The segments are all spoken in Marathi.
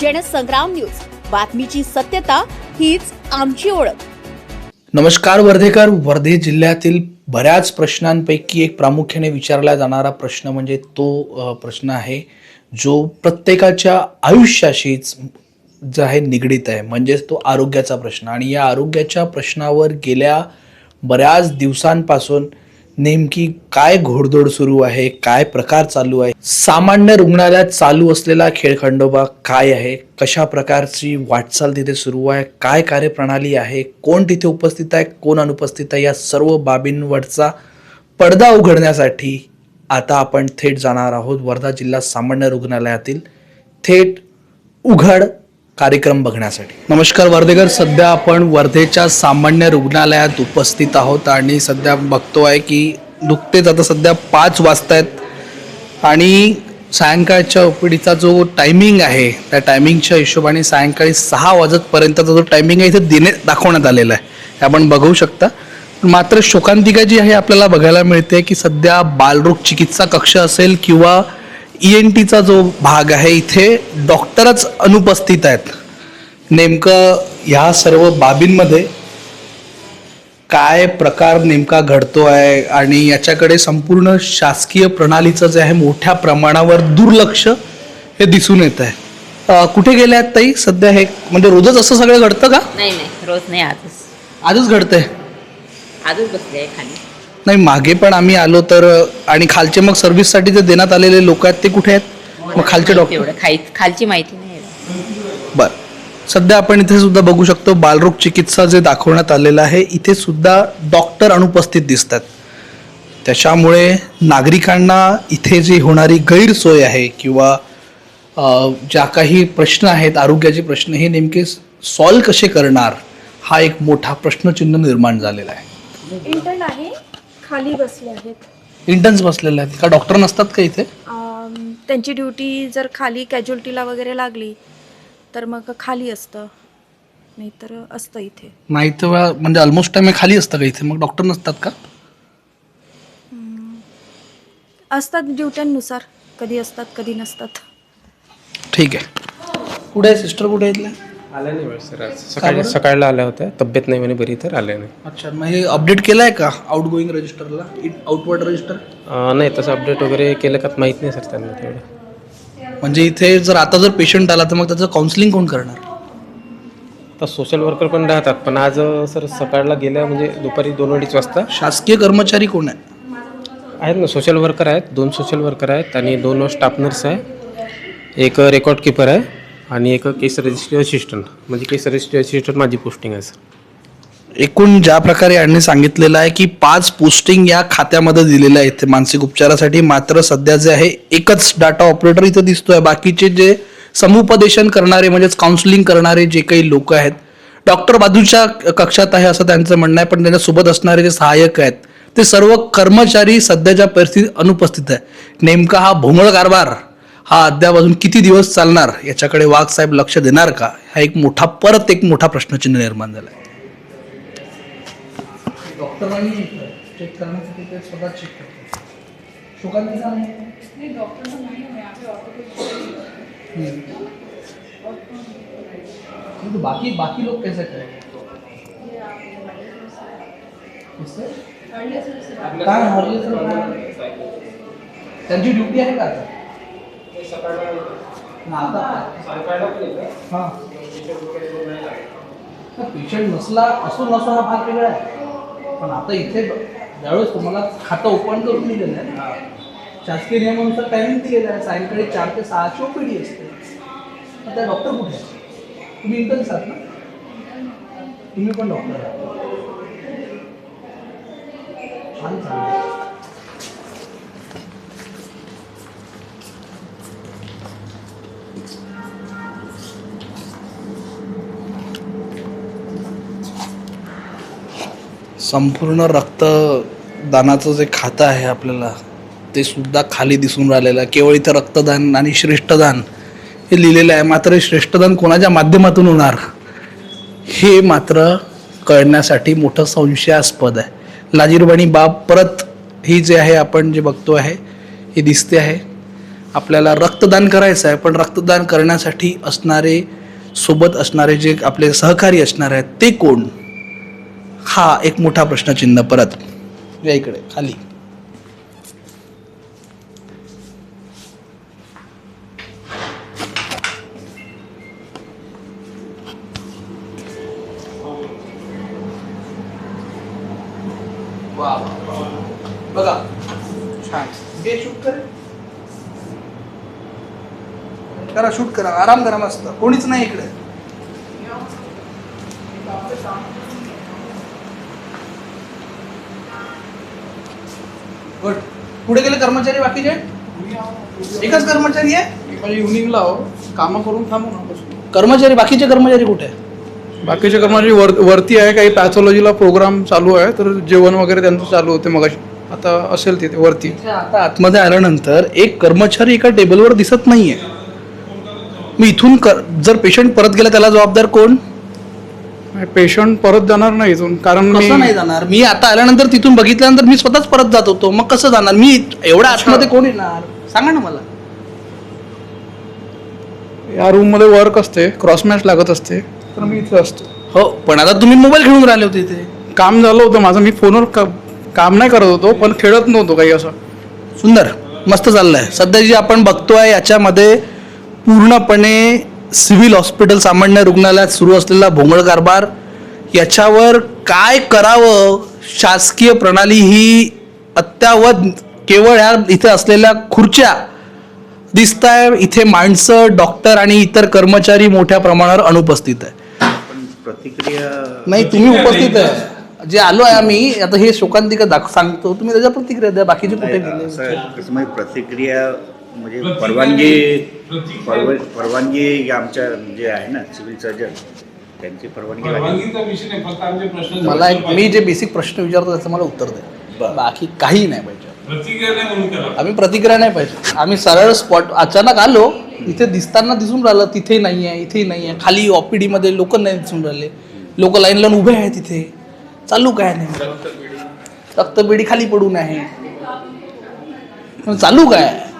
जनसंग्राम न्यूज. बातमीची सत्यता हीच आमची ओळख. नमस्कार वर्धेकर. वर्धे जिल्ह्यातील बऱ्याच प्रश्नांपैकी एक प्रामुख्याने विचारला जाणारा प्रश्न म्हणजे तो प्रश्न आहे जो प्रत्येकाच्या आयुष्याशीच जो आहे निगडीत आहे. म्हणजेच तो आरोग्याचा प्रश्न. आणि या आरोग्याच्या प्रश्नावर गेल्या बऱ्याच दिवसांपासून नेमकी काय घोडदोड सुरू आहे? काय प्रकार चालू आहे? सामान्य रुग्णालयात चालू असलेला खेळखंडोबा काय आहे? कशा प्रकारची वाटचाल तिथे सुरू आहे? काय कार्यप्रणाली आहे? कोण तिथे उपस्थित आहे? कोण अनुपस्थित आहे? या सर्व बाबींवरचा पडदा उघडण्यासाठी आता आपण थेट जाणार आहोत. वर्धा जिल्हा सामान्य रुग्णालयातील थेट उघड कार्यक्रम बघण्यासाठी. नमस्कार वर्धेकर सध्या आपण वर्धेच्या सामान्य रुग्णालयात उपस्थित आहोत आणि सध्या बघतो आहे की नुकतेच आता सध्या पाच वाजता आहेत आणि सायंकाळच्या ओपीडीचा जो टायमिंग आहे त्या टायमिंगच्या हिशोबाने सायंकाळी सहा वाजतपर्यंतचा जो टायमिंग आहे इथे देणे दाखवण्यात आलेला आहे. हे आपण बघू शकता. मात्र शोकांतिका जी आहे आपल्याला बघायला मिळते की सध्या बालरोग चिकित्सा कक्ष असेल किंवा ई एन टीचा जो भाग आहे इथे डॉक्टरच अनुपस्थित आहेत. नेमकं ह्या सर्व बाबींमध्ये काय प्रकार नेमका घडतो आहे आणि याच्याकडे संपूर्ण शासकीय प्रणालीचं जे आहे मोठ्या प्रमाणावर दुर्लक्ष हे दिसून येत आहे. कुठे गेले आहेत ताई? सध्या हे म्हणजे रोजच असं सगळं घडतं का? नाही नाही. रोज नाही आजच. आजच घडतंय. आजच बसले खाली. नाही मागे पण आम्ही आलो तर आणि खालचे मग सर्व्हिससाठी जे देण्यात आलेले लोक आहेत ते कुठे आहेत? मग खालचे डॉक्टर खाई खालची माहिती नाही बर. सध्या आपण इथे सुद्धा बघू शकतो बालरोग चिकित्सा जे दाखवण्यात आलेलं आहे इथे सुद्धा डॉक्टर अनुपस्थित दिसतात. त्याच्यामुळे नागरिकांना इथे जी होणारी गैरसोय आहे किंवा अ, ज्या काही प्रश्न आहेत आरोग्याचे प्रश्न हे नेमके सॉल्व कसे करणार हा एक मोठा प्रश्नचिन्ह निर्माण झालेला आहे. इंटर्न आहे? खाली बसले आहेत. इंटर्न्स बसलेले आहेत. का डॉक्टर नसतात का इथे? त्यांची ड्युटी जर खाली कॅज्युअल्टीला वगैरे लागली तर मग खाली असतं. नाहीतर असतं इथे. नाही तर म्हणजे ऑलमोस्ट टाइम खाली असतं का इथे? मग डॉक्टर नसतात का? असतात ड्युट्यांनुसार कधी असतात कधी नसतात. ठीक आहे. कुठे आहे? सिस्टर कुठे आहे इथल्या नाही सर आज. सकाळी सकाळला आल्या होत्या. तब्येत नाही म्हणे बरी तर आल्या नाही. अच्छा मग हे अपडेट केलं आहे का आउट गोईंग रजिस्टरला आउटवर्ड रजिस्टर अं, नाही तसं अपडेट वगैरे केलं का माहीत नाही सर त्यांना तेवढं. म्हणजे इथे जर आता जर पेशंट आला तर मग त्याचं काउन्सिलिंग कोण करणार? तर सोशल वर्कर पण राहतात पण आज अं, सर सकाळला गेल्या म्हणजे दुपारी दोन अडीच वाजता. शासकीय कर्मचारी कोण आहे? आहेत ना सोशल वर्कर आहेत दोन सोशल वर्कर आहेत आणि दोन स्टाफ नर्स आहे. एक रेकॉर्ड किपर आहे. आणि एक केस रजिस्ट्री असिस्टंट म्हणजे केस रजिस्ट्री असिस्टंट माझी पोस्टिंग आहे सर एकूण ज्या प्रकारे यांनी सांगितलेलं आहे की पाच पोस्टिंग या खात्यामध्ये दिलेल्या आहेत. मानसिक उपचारासाठी मात्र सध्या जे आहे एकच डाटा ऑपरेटर इथं दिसतोय. बाकीचे जे समुपदेशन करणारे म्हणजेच काउन्सिलिंग करणारे जे काही लोक आहेत डॉक्टर बाजूच्या कक्षात आहे असं त्यांचं म्हणणं आहे पण त्यांच्यासोबत असणारे जे सहाय्यक आहेत ते सर्व कर्मचारी सध्याच्या परिस्थितीत अनुपस्थित आहे. नेमका हा भोंगळ कारभार हा अद्याप अजून किती दिवस चालणार? याच्याकडे वाघ साहेब लक्ष देणार का? हा एक मोठा परत एक मोठा प्रश्नचिन्ह निर्माण झाला हम्म. बाकी बाकी लोग कैसे करेंगे? त्यांची ड्युटी आहे का आता आता हां. पेशंट नसला असो नसो हा भाग वेगळा आहे. पण आता इथे ज्यावेळेस तुम्हाला खातं ओपन करून दिलेलं आहे शासकीय नियमानुसार टायमिंग दिलेलं आहे सायंकाळी चार ते सहाची ओपीडी असते. त्या डॉक्टर कुठे तुम्ही इंटर्न्स आहात ना? तुम्ही पण डॉक्टर आहात. छान चाललंय. संपूर्ण रक्तदानाचं जे खातं आहे आपल्याला ते सुद्धा खाली दिसून राहिलेलं आहे. केवळ इथं रक्तदान आणि श्रेष्ठदान हे लिहिलेलं आहे. मात्र श्रेष्ठदान कोणाच्या माध्यमातून होणार? हे मात्र कळण्यासाठी मोठं संशयास्पद आहे. लाजीरवाणी बाब परत ही जे आहे आपण जे बघतो आहे हे दिसते आहे. आपल्याला रक्तदान करायचं आहे पण रक्तदान करण्यासाठी असणारे सोबत असणारे जे आपले सहकारी असणार आहेत ते कोण? हा एक मोठा प्रश्नचिन्ह परत. या इकडे खाली. बघा. छान. शूट करा शूट करा. आराम करा मस्त. कोणीच नाही इकडे. गुड पुढे गेले कर्मचारी बाकीचे? एकच कर्मचारी आहे? इव्हनिंगला हो. कामं करून थांबू ना कर्मचारी बाकीचे कर्मचारी कुठे? आहे? बाकीचे कर्मचारी वर वरती आहे. काही पॅथॉलॉजीला प्रोग्राम चालू आहे. तर जेवण वगैरे त्यांचं चालू होते मग आता असेल तिथे वरती. आता आतमध्ये आल्यानंतर एक कर्मचारी एका टेबलवर दिसत नाहीये. मी इथून कर जर पेशंट परत गेला त्याला जबाबदार कोण? पेशंट परत जाणार नाही इथून कारण मी कसं नाही जाणार? मी आता आल्यानंतर तिथून बघितल्यानंतर मी स्वतःच परत जात होतो. मग कसं जाणार? मी एवढ्या आतमध्ये कोण येणार? सांगा ना मला. या रूममध्ये वर्क असते क्रॉस मॅच लागत असते तर मी इथे असतो. हो पण आता तुम्ही मोबाईल खेळून राहिले होते इथे. काम झालं होतं माझं. मी फोनवर का- काम नाही करत होतो पण खेळत नव्हतो काही असं. सुंदर. मस्त चाललंय. सध्या जी आपण बघतोय याच्यामध्ये पूर्णपणे सिव्हिल हॉस्पिटल सामान्य रुग्णालयात सुरू असलेला भोंगळ कारभार याच्यावर काय करावं? शासकीय प्रणाली ही अत्यावत केवळ ह्या इथे असलेल्या खुर्च्या दिसत आहे इथे माणसं डॉक्टर आणि इतर कर्मचारी मोठ्या प्रमाणावर अनुपस्थित आहे. प्रतिक्रिया नाही तुम्ही उपस्थित आहे. जे आलो आहे आम्ही आता हे शोकांतिका दाख सांगतो. तुम्ही त्याच्या प्रतिक्रिया द्या बाकीचे कुठे म्हणजे प्रतिक्रिया म्हणजे परवानगी परवा- परवानगी आमच्या जे आहे ना सिव्हिल सर्जन त्यांची परवानगी लागेल. मला एक मी जे बेसिक प्रश्न विचारतो त्याचं मला उत्तर द्या. बाकी काही नाही पाहिजे. आम्ही प्रतिक्रिया नाही पाहिजे. आम्ही सरळ स्पॉट अचानक आलो इथे दिसताना दिसून राहिलं तिथे नाही आहे इथे नाही आहे खाली OPD मध्ये लोक नाही दिसून राहिले. लोक लाईन लावून उभे आहेत तिथे चालू काय नाही. रक्तपेढी खाली पडून आहे. मग चालू काय? आहे?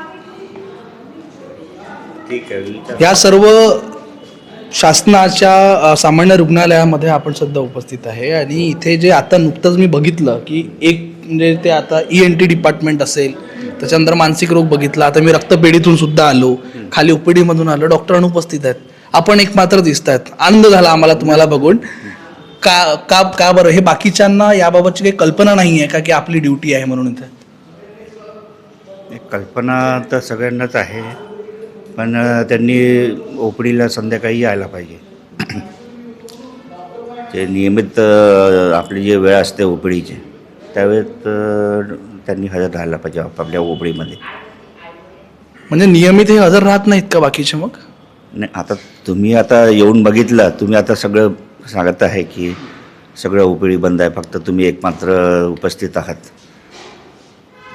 ठीक आहे या सर्व शासनाच्या सामान्य रुग्णालयामध्ये आपण सध्या उपस्थित आहे. आणि इथे जे आता नुकतंच मी बघितलं की एक म्हणजे ते आता ई एन टी डिपार्टमेंट असेल त्याच्यानंतर मानसिक रोग बघितला आता मी रक्तपेढीतून सुद्धा आलो खाली ओपीडी मधून आलो डॉक्टर अनुपस्थित आहेत. आपण एक मात्र दिसत आहेत. आनंद झाला आम्हाला तुम्हाला बघून. का का का बरं? हे बाकीच्यांना याबाबतची काही कल्पना नाही आहे का की आपली ड्युटी आहे म्हणून इथे? एक कल्पना तर सगळ्यांनाच आहे. पण त्यांनी ओपडीला संध्याकाळी यायला पाहिजे. ते नियमित आपली जी वेळ असते ओपडीची त्यावेळेत त्यांनी हजर राहायला पाहिजे आपापल्या ओपडीमध्ये. म्हणजे नियमित हे हजर राहत नाहीत का बाकीचे मग? नाही आता तुम्ही आता येऊन बघितलं तुम्ही आता सगळं सांगत आहे की सगळं उपळी बंद आहे फक्त तुम्ही एक मात्र उपस्थित आहात.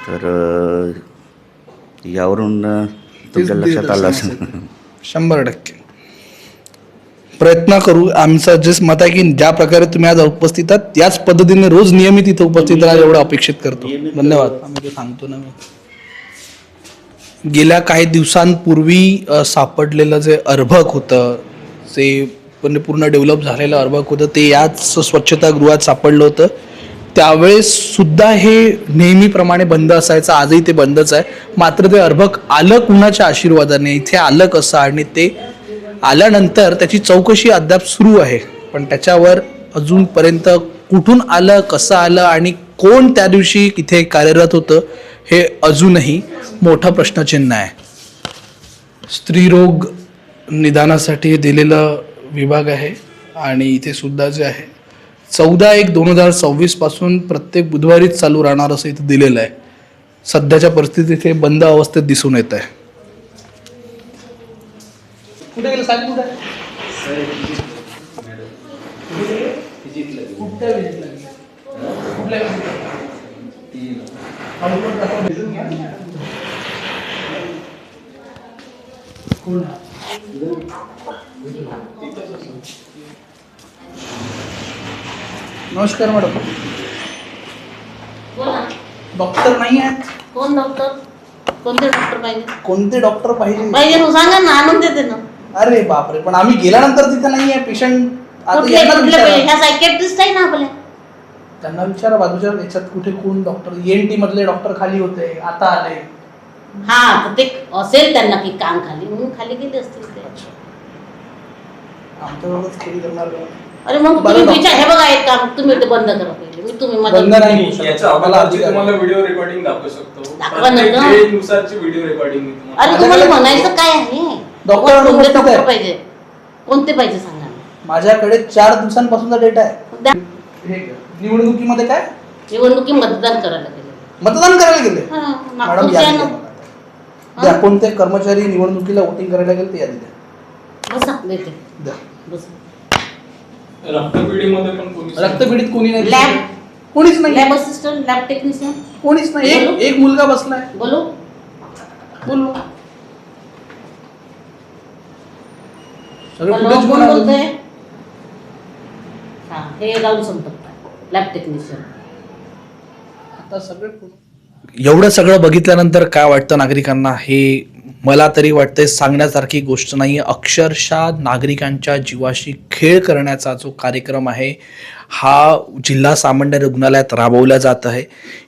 तर यावरून तुमच्या लक्षात आलं असेल. शंभर टक्के. प्रयत्न करू आमचं जे मत आहे की ज्या प्रकारे तुम्ही आज उपस्थित आहात याच पद्धतीने रोज नियमित इथं उपस्थित राहा एवढं अपेक्षित करतो. धन्यवाद. आम्ही ते सांगतो ना मी. गेल्या काही दिवसांपूर्वी सापडलेलं जे अर्भक होतं जे म्हणजे पूर्ण डेव्हलप झालेलं अर्भक होतं ते याच स्वच्छतागृहात सापडलं होतं. त्यावेळेस सुद्धा हे नेहमीप्रमाणे बंद असायचं. आजही ते बंदच आहे. मात्र ते अर्भक आलं कुणाच्या आशीर्वादाने? इथे आलं कसं? आणि ते आल्यानंतर त्याची चौकशी अद्याप सुरू आहे. पण त्याच्यावर अजूनपर्यंत कुठून आलं कसं आलं आणि कोण त्या दिवशी इथे कार्यरत होतं हे अजूनही मोठं प्रश्नचिन्ह आहे. स्त्रीरोग निदानासाठी दिलेलं विभाग आहे आणि इथे सुद्धा जे आहे चौदा एक दोन हजार सव्वीसपासून प्रत्येक बुधवारीच चालू राहणार असं इथं दिलेलं आहे. सध्याच्या परिस्थितीत हे बंद अवस्थेत दिसून येत आहे. कुठे गेलं साहेब? कुठे? नमस्कार मॅडम. डॉक्टर नाही आहेत? कोण डॉक्टर? कोणते डॉक्टर पाहिजे? कोणते डॉक्टर पाहिजे? पाहिजे मग सांगा ना आणून देते ना. अरे बापरे पण आम्ही गेल्यानंतर तिथे नाही आहे पेशंट आता कुठले यांना कुठले विचारा. पाहिजे? ह्या सायकेट्रिस्ट आहे ना आपल्या. त्यांना विचारा बाजूच्या याच्यात कुठे कोण डॉक्टर? एन टी मधले डॉक्टर खाली होते आता आले. हा तर ते असेल त्यांना की काम खाली म्हणून खाली गेले असतील ते. आमच्याबरोबरच खेळी करणार का? अरे मग तुम्ही. विचार हे बघा एक काम तुम्ही ते बंद करा पहिले मी तुम्ही बंदमध्ये नाही होऊ शकत. याच्या आम्हाला अगोदरची अधिकार तुम्हाला आहे. व्हिडिओ रेकॉर्डिंग दाखवू शकतो दाखवा ना प्रत्येक गं. day नुसारची व्हिडिओ रेकॉर्डिंग मी तुम्हाला अरे तुम्हाला माझ्याकडे म्हणायचं काय आहे डॉक्टर कोणते अनुपस्थित डॉक्टर आहे. पाहिजे कोणते पाहिजे सांगा ना. माझ्याकडे चार दिवसांपासूनचा डेटा आहे द्या. हे घ्या. निवडणुकीमध्ये काय निवडणुकी मतदान करायला गेले मतदान करायला गेले हा, मॅडम नागपूरचे यादी आहे द्या ना मला. द्या कोणते कर्मचारी निवडणुकीला वोटिंग करायला गेले ते यादी द्या बसा देते द्या बसा रक्तपिढीमध्ये पण कोणी रक्तपीडित कोणी नाही. लॅब. कोणीच नाही. लॅब असिस्टंट लॅब टेक्निशियन कोणीच नाही. एक एक मुलगा बसलाय. बोलू? बोलू. सगळे फुटेज कोण बोलतोय? हा हे राहुल लॅब टेक्निशियन आता सगळे एवढं सगळं बघितल्यानंतर काय वाटतं नागरिकांना? हे मला तरी वाटतंय सांगण्यासारखी गोष्ट नाही अक्षरशः नागरिकांच्या जीवाशी खेळ करण्याचा जो कार्यक्रम आहे हा जिल्हा सामान्य रुग्णालयात राबवला जात आहे.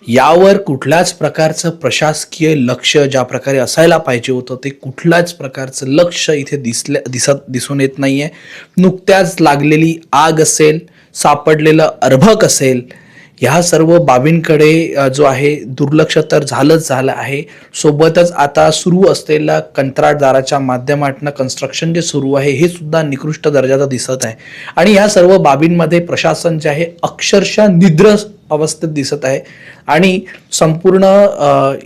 यावर कुठल्याच प्रकारचं प्रशासकीय लक्ष ज्या प्रकारे असायला पाहिजे होतं ते कुठल्याच प्रकारचं लक्ष इथे दिसल्या दिसत दिसून येत नाही आहे नुकत्याच लागलेली आग असेल सापडलेलं अर्भक असेल ह्या सर्व बाबींकडे जो आहे दुर्लक्ष तर झालंच झालं आहे. सोबतच आता सुरू असलेल्या कंत्राटदाराच्या माध्यमातून कन्स्ट्रक्शन जे सुरू आहे हे सुद्धा निकृष्ट दर्जाचं दिसत आहे. आणि ह्या सर्व बाबींमध्ये प्रशासन जे आहे अक्षरशः निद्र अवस्थेत दिसत आहे. आणि संपूर्ण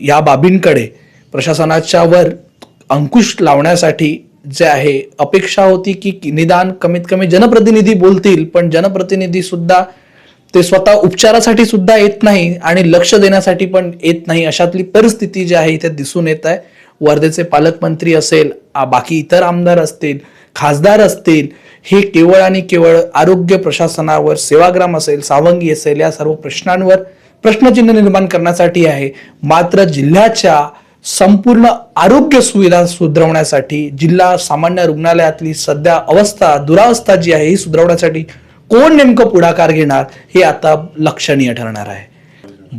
या बाबींकडे प्रशासनाच्या वर अंकुश लावण्यासाठी जे आहे अपेक्षा होती की की निदान कमीत कमी जनप्रतिनिधी बोलतील पण जनप्रतिनिधी सुद्धा ते स्वतः उपचारासाठी सुद्धा येत नाही आणि लक्ष देण्यासाठी पण येत नाही. अशातली परिस्थिती जी आहे इथे दिसून येत आहे. वर्धेचे पालकमंत्री असेल बाकी इतर आमदार असतील खासदार असतील हे केवळ आणि केवळ आरोग्य प्रशासनावर सेवाग्राम असेल सावंगी असेल या सर्व प्रश्नांवर प्रश्नचिन्ह निर्माण करण्यासाठी आहे. मात्र जिल्ह्याच्या संपूर्ण आरोग्य सुविधा सुधारवण्यासाठी जिल्हा सामान्य रुग्णालयातली सध्या अवस्था दुरावस्था जी आहे ही सुधारवण्यासाठी कोण नेमकं पुढाकार घेणार हे आता लक्षणीय ठरणार आहे.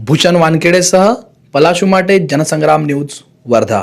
भूषण वानखेडेसह पलाशुमाटे जनसंग्राम न्यूज वर्धा.